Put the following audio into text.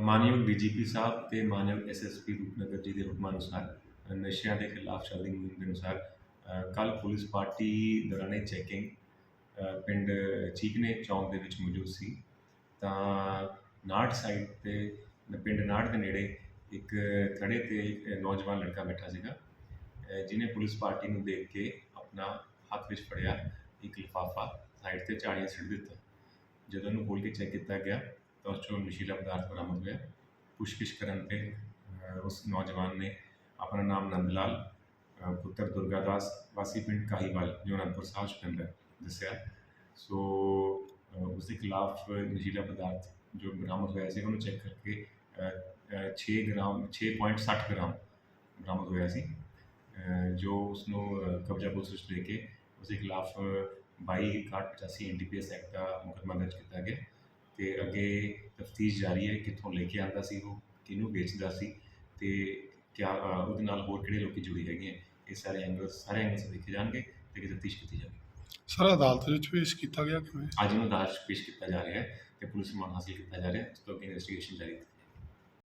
ਮਾਨਯੋਗ ਡੀਜੀਪੀ ਸਾਹਿਬ ਤੇ ਮਾਨਯੋਗ ਐਸਐਸਪੀ ਰੂਪਨਗਰ ਜੀ ਦੇ ਹੁਕਮਾਂ ਅਨੁਸਾਰ ਨਸ਼ਿਆਂ ਦੇ ਖਿਲਾਫ ਚੱਲਦੀ ਮੁਹਿੰਮ ਦੇ ਅਨੁਸਾਰ ਕੱਲ ਪੁਲਿਸ ਪਾਰਟੀ ਦੌਰਾਨੇ ਚੈਕਿੰਗ ਪਿੰਡ ਚੀਕਨੇ ਚੌਂਕ ਦੇ ਵਿੱਚ ਮੌਜੂਦ ਸੀ। ਤਾਂ ਨਾੜ ਸਾਈਡ ਤੇ ਪਿੰਡ ਨਾੜ ਦੇ ਨੇੜੇ ਇੱਕ ਥੜੇ ਤੇ ਇੱਕ ਨੌਜਵਾਨ ਲੜਕਾ ਬੈਠਾ ਸੀਗਾ ਜਿਹਨੇ ਪੁਲਿਸ ਪਾਰਟੀ ਨੂੰ ਦੇਖ ਕੇ ਆਪਣਾ ਹੱਥ ਵਿੱਚ ਫੜਿਆ, ਇੱਕ ਲਿਫਾਫਾ ਸਾਈਡ ਤੇ ਝਾੜੀਆਂ ਸਿੱਟ ਦਿੱਤਾ। ਜਦੋਂ ਉਹਨੂੰ ਖੋਲ੍ਹ ਕੇ ਚੈੱਕ ਕੀਤਾ ਗਿਆ ਤਾਂ ਉਸ ਚੋਂ ਨਸ਼ੀਲਾ ਪਦਾਰਥ ਬਰਾਮਦ ਹੋਇਆ। ਪੁੱਛਗਿੱਛ ਕਰਨ ਤੇ ਅ, ਉਸ ਨੌਜਵਾਨ ਨੇ ਆਪਣਾ ਨਾਮ ਨੰਦ ਲਾਲ ਪੁੱਤਰ ਦੁਰਗਾਦਾਸ ਵਾਸੀ ਪਿੰਡ ਕਾਹੀਵਾਲ ਜੋ ਅਨੰਦਪੁਰ ਸਾਹਿਬ ਚ ਪੈਂਦਾ ਦੱਸਿਆ। ਸੋ ਅ, ਉਸ ਦੇ ਖਿਲਾਫ ਨਸ਼ੀਲਾ ਪਦਾਰਥ ਜੋ ਬਰਾਮਦ ਹੋਇਆ ਸੀ ਉਹਨੂੰ ਚੈੱਕ ਕਰਕੇ ਅ, ਅ, 6 ਗ੍ਰਾਮ 6.60 ਗ੍ਰਾਮ ਬਰਾਮਦ ਹੋਇਆ ਸੀ। ਜੋ ਉਸ ਨੂੰ ਕਬਜ਼ਾ ਪੁਲਿਸ ਵਿੱਚ ਲੈ ਕੇ ਉਸ ਦੇ ਖਿਲਾਫ 22 85 ਐਨਡੀਪੀਐਸ ਐਕਟ ਦਾ ਮੁਕੱਦਮਾ ਦਰਜ ਕੀਤਾ ਗਿਆ। ਤੇ ਅੱਗੇ ਤਫਤੀਸ਼ ਜਾਰੀ ਹੈ ਕਿੱਥੋਂ ਲੈ ਕੇ ਆਂਦਾ ਸੀ ਉਹ ਕਿਹਨੂੰ ਵੇਚਦਾ ਸੀ ਤੇ ਕਿਆ ਉਹਦੇ ਨਾਲ ਹੋਰ ਕਿਹੜੇ ਲੋਕੀ ਜੁੜੇ ਹੈਗੇ ਇਹ ਸਾਰੇ ਐਂਗਲ ਸਾਰੇ ਐਂਗਲ ਦੇਖੇ ਜਾਣਗੇ ਤੇ ਕਿ ਤਫਤੀਸ਼ ਕੀਤੀ ਜਾਵੇ ਸਰ ਅਦਾਲਤ ਵਿੱਚ ਪੇਸ਼ ਕੀਤਾ ਗਿਆ ਕਿਵੇਂ? ਅੱਜ ਨੂੰ ਦਾਸ਼ ਪੇਸ਼ ਕੀਤਾ ਜਾ ਰਿਹਾ ਹੈ ਤੇ ਪੁਲਿਸ ਨੂੰ ਹਾਸਲ ਕੀਤਾ ਜਾ ਰਿਹਾ ਹੈ ਉਸ ਤੋਂ ਅੱਗੇ ਇਨਵੈਸਟੀਗੇਸ਼ਨ ਜਾਰੀ ਹੈ।